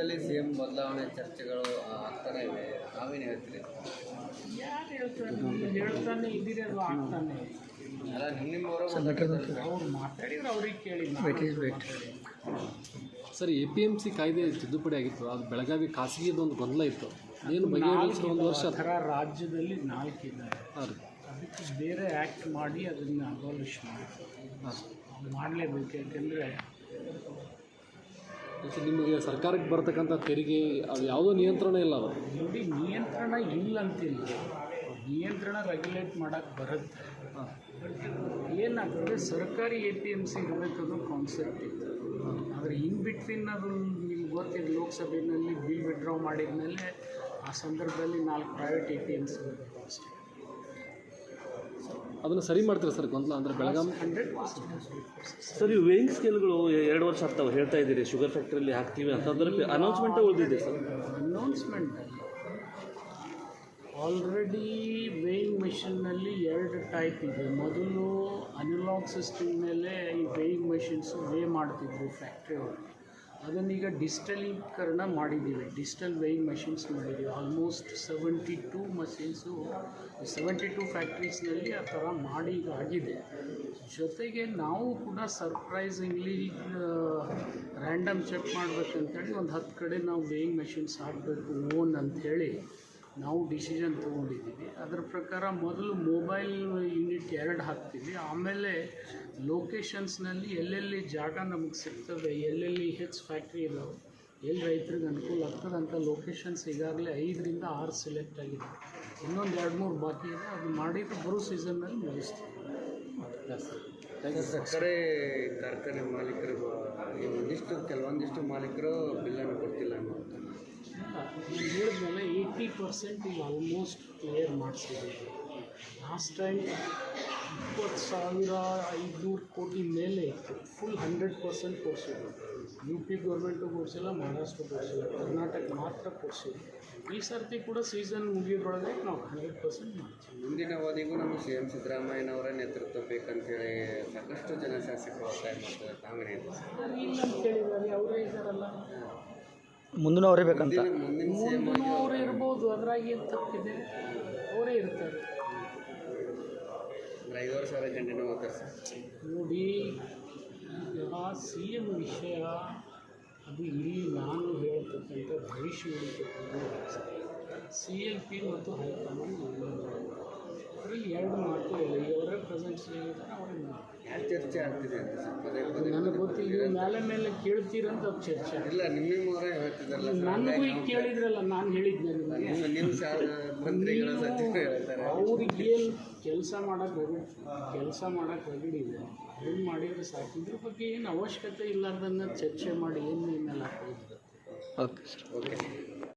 ರಾಜ್ಯದಲ್ಲಿ ಸಿಎಂ ಬದಲಾವಣೆ ಚರ್ಚೆಗಳು ಆಗ್ತಾನೆ ಇವೆ. ನಾವೇನು ಹೇಳ್ತೀರಿ? ಯಾರು ಹೇಳ್ತಾರೆ? ಹೇಳ್ತಾನೆ ಇದ್ದೀರಿ ಅದು ಆಗ್ತಾನೆ. ಅಲ್ಲ ನಿಮ್ಮ ನಿಮ್ಮವರ ಅವ್ರು ಮಾತಾಡಿದ್ರೆ ಅವ್ರಿಗೆ ಕೇಳಿ sir A P M C ಕಾಯ್ದೆ ತಿದ್ದುಪಡಿ ಆಗಿತ್ತು. ಅದು ಬೆಳಗಾವಿ ಖಾಸಗಿದೊಂದು ಗೊಂದಲ ಇತ್ತು. ಏನು ಒಂದು ವರ್ಷ ಥರ ರಾಜ್ಯದಲ್ಲಿ ನಾಲ್ಕಿದ್ದಾರೆ ಹಾಂ ಅದಕ್ಕೆ ಬೇರೆ ಆ್ಯಕ್ಟ್ ಮಾಡಿ ಅದನ್ನು ಅಬಾಲಿಷ್ ಮಾಡಿ. ಮಾಡಲೇಬೇಕು ಯಾಕೆಂದರೆ ನಿಮಗೆ ಸರ್ಕಾರಕ್ಕೆ ಬರ್ತಕ್ಕಂಥ ತೆರಿಗೆ ಅದು ಯಾವುದೋ ನಿಯಂತ್ರಣ ಇಲ್ಲ ಅದು ನೋಡಿ ನಿಯಂತ್ರಣ ಇಲ್ಲ ಅಂತಿಲ್ಲ. ನಿಯಂತ್ರಣ ರೆಗ್ಯುಲೇಟ್ ಮಾಡೋಕ್ಕೆ ಬರುತ್ತೆ. ಏನಾಗ್ತದೆ ಸರ್ಕಾರಿ ಎ ಪಿ ಎಂ ಸಿ ಇರಬೇಕನ್ನೋ ಕಾನ್ಸೆಪ್ಟ್ ಇತ್ತು. ಆದರೆ ಇನ್ ಬಿಟ್ವೀನ್ ಅದು ನಿಮ್ಗೆ ಗೊತ್ತಿದೆ ಲೋಕಸಭೆಯಲ್ಲಿ ಬಿಲ್ ವಿಡ್ರಾ ಮಾಡಿದ ಮೇಲೆ ಆ ಸಂದರ್ಭದಲ್ಲಿ ನಾಲ್ಕು private A P M C ಅದನ್ನು ಸರಿ ಮಾಡ್ತೀರಾ ಸರ್ ಗೊಂದಲ? ಅಂದರೆ ಬೆಳಗಾವಿ ಸರ್ ಈ ವೇಯಿಂಗ್ ಸ್ಕೇಲ್ಗಳು ಎರಡು ವರ್ಷ ಆಗ್ತಾವೆ ಹೇಳ್ತಾ ಇದ್ದೀರಿ. ಶುಗರ್ ಫ್ಯಾಕ್ಟ್ರಿಯಲ್ಲಿ ಹಾಕ್ತೀವಿ ಅಂತ ಅದರಲ್ಲಿ ಅನೌನ್ಸ್ಮೆಂಟೇ ಉಳಿದಿದೆ ಸರ್. ಅನೌನ್ಸ್ಮೆಂಟ್ ಆಲ್ರೆಡಿ ವೇಯಿಂಗ್ ಮೆಷಿನ್ನಲ್ಲಿ ಎರಡು ಟೈಪ್ ಇದೆ. ಮೊದಲು ಅನಲಾಗ್ ಸಿಸ್ಟಮ್ ಮೇಲೆ ಈ ವೇಯಿಂಗ್ ಮೆಷಿನ್ಸು ವೇ ಮಾಡ್ತಿದ್ರು ಫ್ಯಾಕ್ಟ್ರಿ ಒಳಗೆ. ಅದನ್ನೀಗ ಡಿಜಿಟಲೀಕರಣ ಮಾಡಿದ್ದೀವಿ. ಡಿಜಿಟಲ್ ವೇಯಿಂಗ್ ಮಷಿನ್ಸ್ ಮಾಡಿದ್ದೀವಿ. Almost seventy two machines, seventy two ಫ್ಯಾಕ್ಟ್ರೀಸ್ನಲ್ಲಿ ಆ ಥರ ಮಾಡಿ ಈಗ ಆಗಿದೆ. ಜೊತೆಗೆ ನಾವು ಕೂಡ ಸರ್ಪ್ರೈಸಿಂಗ್ಲಿ ರ್ಯಾಂಡಮ್ ಚೆಕ್ ಮಾಡಬೇಕಂತೇಳಿ ಒಂದು ಹತ್ತು ಕಡೆ ನಾವು ವೇಯಿಂಗ್ ಮಷಿನ್ಸ್ ಹಾಕಬೇಕು ಓನ್ ಅಂಥೇಳಿ ನಾವು ಡಿಸಿಷನ್ ತೊಗೊಂಡಿದ್ದೀವಿ. ಅದರ ಪ್ರಕಾರ ಮೊದಲು ಮೊಬೈಲ್ ಯೂನಿಟ್ ಎರಡು ಹಾಕ್ತೀವಿ. ಆಮೇಲೆ ಲೊಕೇಶನ್ಸ್ನಲ್ಲಿ ಎಲ್ಲೆಲ್ಲಿ ಜಾಗ ನಮಗೆ ಸಿಗ್ತದೆ ಎಲ್ಲೆಲ್ಲಿ ಹೆಚ್ ಫ್ಯಾಕ್ಟ್ರಿ ಇದಾವೆ ಎಲ್ಲಿ ರೈತರಿಗೆ ಅನುಕೂಲ ಆಗ್ತದೆ ಅಂತ ಲೊಕೇಶನ್ಸ್ ಈಗಾಗಲೇ ಐದರಿಂದ ಆರು ಸೆಲೆಕ್ಟ್ ಆಗಿದೆ. ಇನ್ನೊಂದು ಎರಡು ಮೂರು ಬಾಕಿ ಇದೆ. ಅದು ಮಾಡಿದ್ರೆ ಬರೋ ಸೀಸನ್ನಲ್ಲಿ ಮುಗಿಸ್ತೀವಿ. ಸಕ್ಕರೆ ಕಾರ್ಖಾನೆ ಮಾಲೀಕರು ಈ ಒಂದಿಷ್ಟು ಕೆಲವೊಂದಿಷ್ಟು ಮಾಲೀಕರು ಬಿಲ್ಲನ್ನು ಕೊಡ್ತಿಲ್ಲ ಅನ್ನೋ ನಾನು ಹೇಳಿದ್ಮೇಲೆ ಏಯ್ಟಿ ಪರ್ಸೆಂಟ್ ಈಗ ಆಲ್ಮೋಸ್ಟ್ ಕ್ಲಿಯರ್ ಮಾಡಿಸಿದ್ದೀವಿ ಲಾಸ್ಟ್ ಟೈಮ್ ಇಪ್ಪತ್ತು ಸಾವಿರ ಐದುನೂರು ಕೋಟಿ ಮೇಲೆ ಇತ್ತು. ಫುಲ್ ಹಂಡ್ರೆಡ್ ಪರ್ಸೆಂಟ್ ಕೊಡಿಸಿದ್ರು. ಯು ಪಿ ಗೌರ್ಮೆಂಟು ಕೊಡಿಸಿಲ್ಲ ಮಹಾರಾಷ್ಟ್ರ ಕೊಡಿಸಿಲ್ಲ ಕರ್ನಾಟಕ ಮಾತ್ರ ಕೊಡಿಸಿದ್ರು. ಈ ಸರ್ತಿ ಕೂಡ ಸೀಸನ್ ಮುಗಿಯೋದ್ರೊಳಗೆ ನಾವು ಹಂಡ್ರೆಡ್ ಪರ್ಸೆಂಟ್ ಮಾಡ್ತೀವಿ ಮುಂದಿನ ಅವಧಿಗೂ ನಮ್ಮ ಸಿ ಎಂ ಸಿದ್ದರಾಮಯ್ಯನವರ ನೇತೃತ್ವ ಬೇಕಂತೇಳಿ ಸಾಕಷ್ಟು ಜನ ಶಾಸಕರು ಒತ್ತಾಯ ಮಾಡ್ತಾರೆ ತಾವೇನು ಹೇಳ್ತೀರಿ ಯಾರು ಇಲ್ಲ ಅಂತ ಕೇಳಿದ್ದಾರೆ ಅವರೇ ಇದ್ದಾರಲ್ಲ ಮುಂದಿನ ಅವರೇ ಬೇಕಂತ. ಮುಂದಿನ ಮುಂದಿನ ಸಿ ಎಂ ಮುಂದೂ ಅವರೇ ಇರ್ಬೋದು ಅದ್ರಾಗ ಏನು ತಪ್ಪಿದೆ ಅವರೇ ಇರ್ತಾರೆ. ಅಂದ್ರೆ ಐದು ವರ್ಷ ಕಂಟಿನ್ಯೂ ಹೋಗ್ತಾರೆ ಸರ್ ನೋಡಿ ಈಗ ಸಿ ಎಂ ವಿಷಯ ಅದು ಇಲ್ಲಿ ನಾನು ಹೇಳ್ತಕ್ಕಂಥ ಭವಿಷ್ಯ ಸಿ ಎಲ್ ಪಿ ಮತ್ತು ಹೈಕಮಾಂಡ್ ಅದರಲ್ಲಿ ಎರಡು ಮಾತು ಇಲ್ಲ ಇವರೇ ಪ್ರೆಸೆಂಟ್ಸ್ ಹೇಳಿದ್ದಾರೆ ಅವರೇ ಮಾಡ್ತಾರೆ. ಯಾರು ಚರ್ಚೆ ಆಗ್ತಿದೆ ಅಂತ ಸರ್ ಪದೇ ಪದೇ ನನಗೆ ಗೊತ್ತಿಲ್ಲ. ನೀವು ಮೇಲೆ ಮೇಲೆ ಕೇಳ್ತೀರಂತ ಚರ್ಚೆ ಇಲ್ಲ ನಿಮ್ಮ ನಿಮ್ಮವರೇ ಸರ್. ನನಗೂ ಈಗ ಕೇಳಿದ್ರಲ್ಲ ನಾನು ಹೇಳಿದ್ದೆ ನಿಮ್ಮ ಮಂತ್ರಿಗಳು ಹೇಳ್ತಾರೆ. ಅವ್ರಿಗೆ ಏನು ಕೆಲಸ ಮಾಡೋಕೆ ಹೋಗಿ ಕೆಲಸ ಮಾಡೋಕೆ ಹೋಗಿಡಿದೆ ಏನು ಮಾಡಿದರೆ ಸಾಕು. ಇದ್ರ ಬಗ್ಗೆ ಏನು ಅವಶ್ಯಕತೆ ಇಲ್ಲಾರ್ದನ್ನ ಚರ್ಚೆ ಮಾಡಿ ಏನು ಮೇಲೆ ಹಾಕೋದು ಓಕೆ ಸರ್. ಓಕೆ.